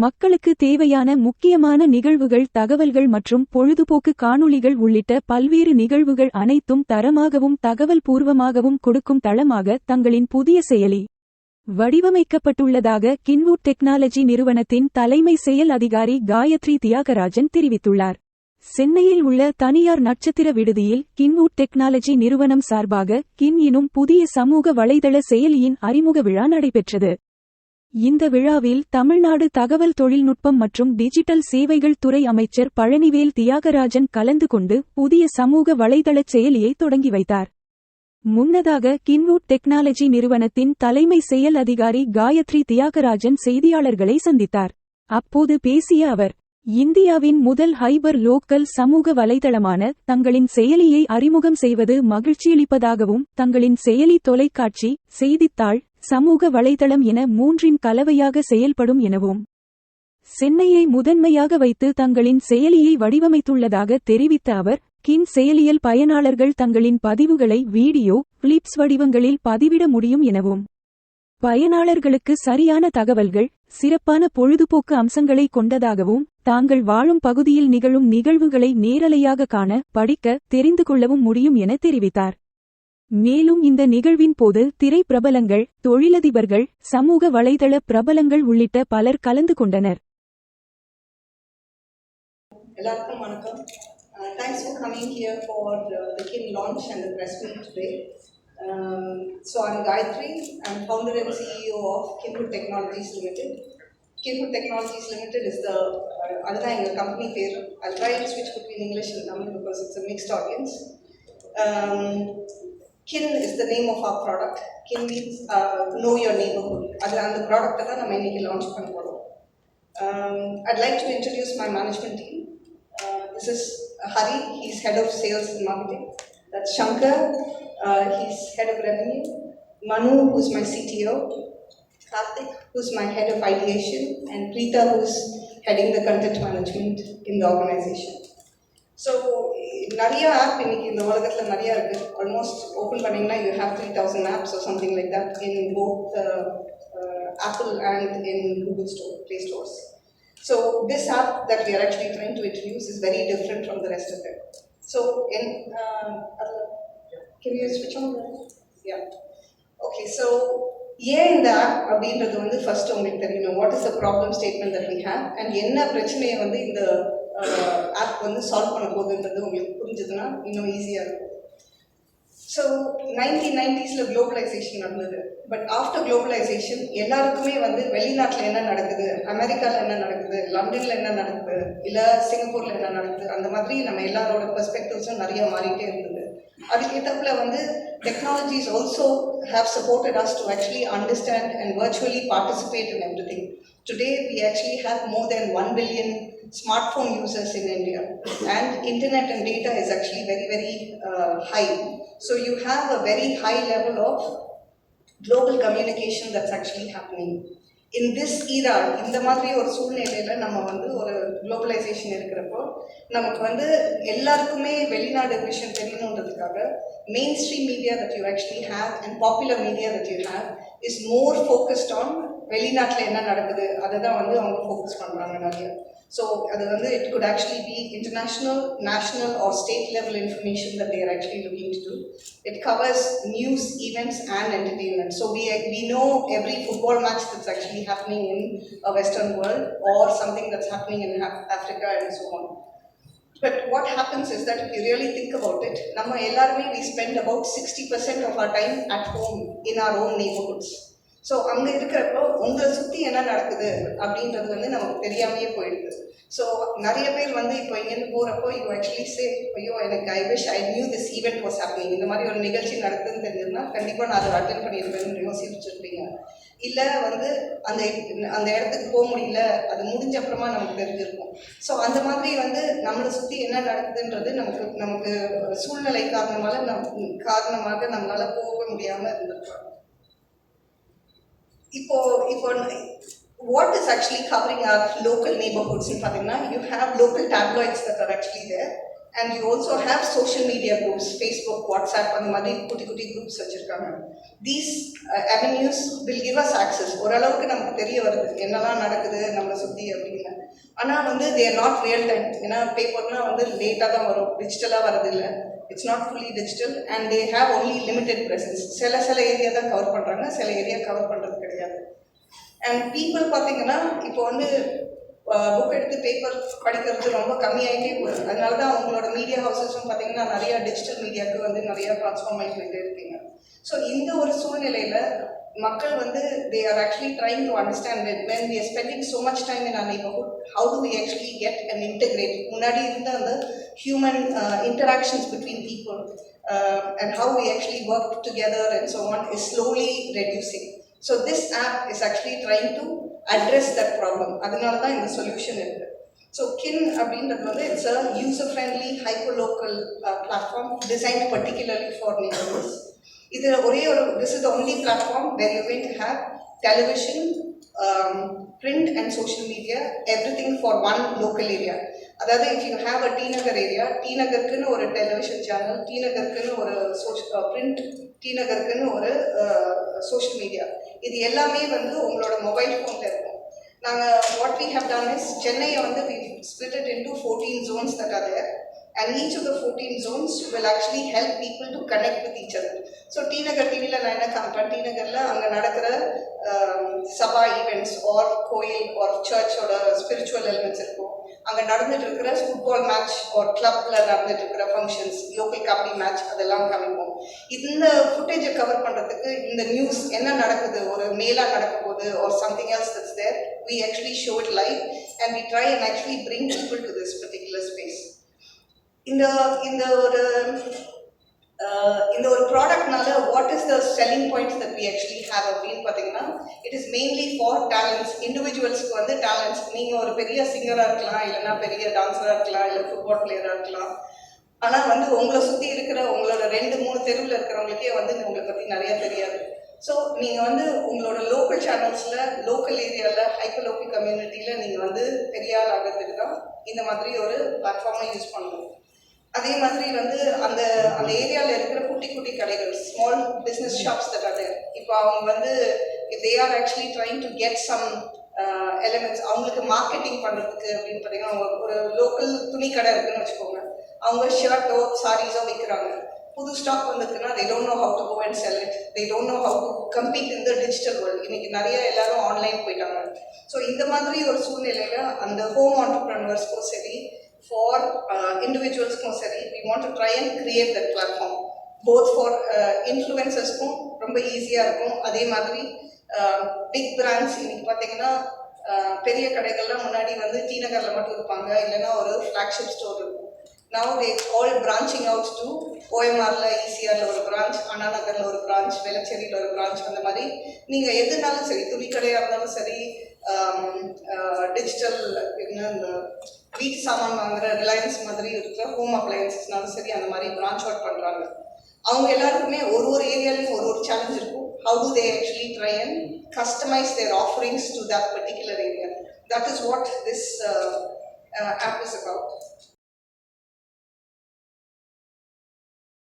மக்களுக்கு தேவையான முக்கியமான நிகழ்வுகள் தகவல்கள் மற்றும் பொழுதுபோக்கு காணொளிகள் உள்ளிட்ட பல்வேறு நிகழ்வுகள் அனைத்தும் தரமாகவும் தகவல் பூர்வமாகவும் கொடுக்கும் தளமாக தங்களின் புதிய செயலி வடிவமைக்கப்பட்டுள்ளதாக கின்வுட் டெக்னாலஜி நிறுவனத்தின் தலைமை செயல் அதிகாரி காயத்ரி தியாகராஜன் தெரிவித்துள்ளார். சென்னையில் உள்ள தனியார் நட்சத்திர விடுதியில் கின்வுட் டெக்னாலஜி நிறுவனம் சார்பாக கின் எனும் புதிய சமூக வலைதள செயலியின் அறிமுக விழா நடைபெற்றது. இந்த விழாவில் தமிழ்நாடு தகவல் தொழில்நுட்பம் மற்றும் டிஜிட்டல் சேவைகள் துறை அமைச்சர் பழனிவேல் தியாகராஜன் கலந்து கொண்டு புதிய சமூக வலைதளச் செயலியை தொடங்கி வைத்தார். முன்னதாக கின்வுட் டெக்னாலஜி நிறுவனத்தின் தலைமை செயல் அதிகாரி காயத்ரி தியாகராஜன் செய்தியாளர்களை சந்தித்தார். அப்போது பேசிய அவர் இந்தியாவின் முதல் ஹைபர் லோக்கல் சமூக வலைதளமான தங்களின் செயலியை அறிமுகம் செய்வது மகிழ்ச்சியளிப்பதாகவும் தங்களின் செயலி தொலைக்காட்சி செய்தித்தாள் சமூக வலைதளம் என மூன்றின் கலவையாக செயல்படும் எனவும் சென்னையை முதன்மையாக வைத்து தங்களின் செயலியை வடிவமைத்துள்ளதாக தெரிவித்த அவர் கின் செயலியல் பயனாளர்கள் தங்களின் பதிவுகளை வீடியோ கிளிப்ஸ் வடிவங்களில் பதிவிட முடியும் எனவும் பயனாளர்களுக்கு சரியான தகவல்கள் சிறப்பான பொழுதுபோக்கு அம்சங்களை கொண்டதாகவும் தாங்கள் வாழும் பகுதியில் நிகழும் நிகழ்வுகளை நேரலையாக காண படிக்க தெரிந்து கொள்ளவும் முடியும் என தெரிவித்தார். மேலும் இந்த நிகழ்வின் போது திரை பிரபலங்கள் தொழிலதிபர்கள் சமூக வலைதள பிரபலங்கள் உள்ளிட்ட பலர் கலந்து கொண்டனர். எல்லாருக்கும் வணக்கம். Thanks for coming here for the Kin launch and press meet today so I'm Gayathri I'm founder and CEO of Kinwood technologies limited Kinwood technologies limited is the அதுதான் எங்கள் கம்பெனி பேர். ஐ ட்ரை டு ஸ்விட்ச் between English and Tamil because it's a mixed audience Kin is the name of our product kin means know your நeighborhood அது அந்த ப்ராடக்ட்டை தான் நம்ம இன்னைக்கு லான்ச் பண்ண போகிறோம் Um, I'd like to introduce my management team. Uh, this is Hari, he's head of sales and marketing. That's Shankar, uh, he's head of revenue. Manu, who's my CTO. Karthik, who's my head of ideation. And Preeta, who's heading the content management in the organization. So நிறைய app இன்னைக்கு இந்த உலகத்தில் நிறைய இருக்கு. Almost open பண்ணிங்கன்னா you have three thousand apps or something like that in both Apple and in Google store play stores so this app that we are actually trying to introduce is very different from the rest of it so and can you ஸ்விட்ச் on ya okay so ஏன் இந்த app அப்படின்றது வந்து first உங்களுக்கு தெரியணும் what is the problem statement that we have and என்ன பிரச்சனையை வந்து இந்த ஆப் வந்து சால்வ் பண்ண போகுதுன்றது உங்களுக்கு புரிஞ்சதுன்னா இன்னும் ஈஸியாக இருக்கும். ஸோ நைன்டீன் நைன்டிஸில் குளோபலைசேஷன் நடந்தது. பட் ஆஃப்டர் குளோபலைசேஷன் எல்லாருக்குமே வந்து வெளிநாட்டில் என்ன நடக்குது? அமெரிக்காவில் என்ன நடக்குது? லண்டனில் என்ன நடக்குது? இல்லை சிங்கப்பூரில் என்ன நடக்குது? அந்த மாதிரி நம்ம எல்லாரோட பெர்ஸ்பெக்டிவ்ஸும் நிறைய மாறிட்டே இருந்தது. அதுக்கேற்றப்பல வந்து technologies also have supported us to actually understand and virtually participate in everything today we actually have more than one billion smartphone users in India, and internet and data is actually very, very uh, high. So you have a very high level of global communication that's actually happening. In this era இந்த மாதிரி ஒரு சூழ்நிலையில் நம்ம வந்து ஒரு globalisation இருக்கிறப்போ நமக்கு வந்து எல்லாருக்குமே வெளிநாடு விஷயம் தெரியணுன்றதுக்காக mainstream media that you actually have and popular media that you have is more focused on வெளிநாட்டில் என்ன நடக்குது அதை தான் வந்து அவங்க ஃபோக்கஸ் பண்ணுறாங்க நிறைய ஸோ அது வந்து it could actually be international national or state level information that they're actually looking to do it covers news events and entertainment so we we know every football match that's actually happening in a western world or something that's happening in Africa and so on But what happens is that if you really think about it, நம்ம எல்லாருமே we spend about 60% of our time at home in our own neighborhoods. So அங்கே இருக்கிறப்போ உங்களை சுற்றி என்ன நடக்குது அப்படின்றது வந்து நமக்கு தெரியாமையே போயிடுது. ஸோ நிறைய பேர் வந்து இப்போ இங்கேருந்து போகிறப்போ யூ ஆக்சுவலி சே ஐயோ எனக்கு I wish I knew this event was happening இந்த மாதிரி ஒரு நிகழ்ச்சி நடக்குதுன்னு தெரிஞ்சதுன்னா கண்டிப்பாக நான் அதை அட்டன் பண்ணியிருப்பேன்னு யோசிச்சுருப்பீங்க. இல்லை வந்து அந்த அந்த இடத்துக்கு போக முடியல அது முடிஞ்ச அப்புறமா நமக்கு தெரிஞ்சிருக்கும். ஸோ அந்த மாதிரி வந்து நம்மளை சுற்றி என்ன நடக்குதுன்றது நமக்கு நமக்கு சூழ்நிலை காரணமாக நம் காரணமாக நம்மளால் போக முடியாமல் இருந்திருக்கோம். இப்போ இப்போ what is actually covering our local neighborhoods in Fatima? You have local tabloids that are actually there, and you also have social media groups Facebook WhatsApp அந்த மாதிரி குட்டி குட்டி குரூப்ஸ் வச்சுருக்காங்க. These avenues will give us access ஓரளவுக்கு நமக்கு தெரிய வருது. என்னெல்லாம் நடக்குது நம்மளை சுற்றி அப்படின்னு. ஆனால் வந்து தேர் நாட் ரியல் டைம் ஏன்னா பேப்பர்லாம் வந்து லேட்டாக தான் வரும். டிஜிட்டலாக வரதில்லை it's not fully digital and they have only limited presence சில சில ஏரியா தான் கவர் பண்ணுறாங்க சில ஏரியா கவர் பண்ணுறது கிடையாது. அண்ட் பீப்புள் பார்த்தீங்கன்னா இப்போ வந்து புக் எடுத்து பேப்பர் படிக்கிறது ரொம்ப கம்மியாகிட்டே போகுது. அதனால தான் அவங்களோட மீடியா ஹவுசஸும் பார்த்தீங்கன்னா நிறைய டிஜிட்டல் மீடியாவுக்கு வந்து நிறைய ட்ரான்ஸ்ஃபார்ம் ஆகிட்டு இருக்கீங்க. ஸோ இந்த ஒரு சூழ்நிலையில் மக்கள் வந்து they are actually trying to understand it when we spending so much time in our neighbourhood how do we actually get and integrate முன்னாடி இருந்த அந்த human interactions between people and how we actually work together and so one is slowly reducing so this app is actually trying to address that problem அதனால தான் இந்த solution இருக்குது so Kin அப்படின்றது வந்து it's a user friendly hyper local platform design particularly for neighborhoods. இது ஒரே ஒரு this is the only platform where you going to have television um, print and social media everything for one local area. அதாவது if you have a T Nagar area T நகருக்குன்னு ஒரு television channel D நகருக்குன்னு ஒரு social print D நகருக்குன்னு ஒரு uh, social media இது எல்லாமே வந்து உங்களோட மொபைல் ஃபோனில் இருக்கும். நாங்கள் what we have done is சென்னையை வந்து we split into fourteen zones that are there and each of the 14 zones will actually help people to connect with each other. So T Nagar டிவியில் நான் என்ன காமிப்பேன்? T நகரில் அங்கே நடக்கிற um, Sabha events or கோயில் ஆர் சர்ச்சோட spiritual elements இருக்கும். அங்கே நடந்துட்டு இருக்கிற ஃபுட்பால் மேட்ச் ஒரு கிளப்பில் நடந்துட்டு இருக்கிற ஃபங்க்ஷன்ஸ் லோக்கல் கபடி மேட்ச் அதெல்லாம் காமிப்போம் இந்த ஃபுட்டேஜை கவர் பண்ணுறதுக்கு இந்த நியூஸ் என்ன நடக்குது ஒரு மேலாக நடக்க போகுது or something else that's there we actually show it live and we try and actually bring people to this particular space இந்த இந்த ஒரு Uh, இந்த ஒரு ப்ராடக்ட்னால what is the selling points that we actually have அப்படின்னு பார்த்தீங்கன்னா it is mainly for talents இண்டிவிஜுவல்ஸ்க்கு வந்து talents நீங்கள் ஒரு பெரிய சிங்கராக இருக்கலாம் இல்லைன்னா பெரிய டான்ஸராக இருக்கலாம் இல்லை ஃபுட்பால் பிளேயராக இருக்கலாம். ஆனால் வந்து உங்களை சுற்றி இருக்கிற உங்களோட ரெண்டு மூணு தெருவில் இருக்கிறவங்களுக்கே வந்து உங்களை பற்றி நிறைய தெரியாது. ஸோ நீங்கள் வந்து உங்களோட லோக்கல் சேனல்ஸில் லோக்கல் ஏரியாவில் ஹைப்பர் லோக்கல் கம்யூனிட்டியில் நீங்கள் வந்து பெரிய ஆள் ஆகிறதுக்கு தான் இந்த மாதிரி ஒரு பிளாட்ஃபார்மை யூஸ் பண்ணணும். அதே மாதிரி வந்து அந்த அந்த ஏரியாவில் இருக்கிற குட்டி குட்டி கடைகள் ஸ்மால் பிஸ்னஸ் ஷாப்ஸ் தட் இப்போ அவங்க வந்து they are actually trying to get some elements அவங்களுக்கு மார்க்கெட்டிங் பண்ணுறதுக்கு அப்படின்னு பார்த்தீங்கன்னா அவங்க ஒரு லோக்கல் துணி கடை இருக்குன்னு வச்சுக்கோங்க. அவங்க ஷர்ட்டோ சாரீஸோ விற்கிறாங்க புது ஸ்டாக் வந்திருக்குன்னா they don't know how to go and sell it they don't know how to compete in the digital world இன்னைக்கு நிறைய எல்லாரும் ஆன்லைன் போயிட்டாங்க. ஸோ இந்த மாதிரி ஒரு சூழ்நிலையில் அந்த ஹோம் ஆண்டர்பிரனர்ஸ்க்கும் சரி ஃபார் இண்டிவிஜுவல்ஸ்க்கும் சரி we want to try and create that platform both for இன்ஃப்ளூயன்சர்ஸ்க்கும் ரொம்ப ஈஸியாக இருக்கும். அதே மாதிரி uh, பிக் பிராண்ட்ஸ் இன்னைக்கு பார்த்தீங்கன்னா uh, பெரிய கடைகள்லாம் முன்னாடி வந்து டி நகரில் மட்டும் இருப்பாங்க. இல்லைன்னா ஒரு ஃப்ளாக்ஷிப் ஸ்டோர் இருக்கும். Now they all branching out to ஓஎம்ஆர்ல ஒரு பிரான்ச் அண்ணா நகரில் ஒரு பிரான்ச் வெளச்சேரியில் ஒரு பிரான்ச் அந்த மாதிரி. நீங்கள் எதுனாலும் சரி துணி கடையாக இருந்தாலும் சரி டிஜிட்டல் என்ன இந்த வீட்டு சாமான் வாங்குற ரிலையன்ஸ் மாதிரி இருக்கிற ஹோம் அப்ளையன்சஸ்னாலும் சரி அந்த மாதிரி பிரான்ச் அவுட் பண்றாங்க. அவங்க எல்லாருக்குமே ஒரு ஒரு ஏரியாலையும் ஒரு ஒரு சேலஞ்ச் இருக்கும். How do they actually try and customise their offerings to that particular area that is what this app is about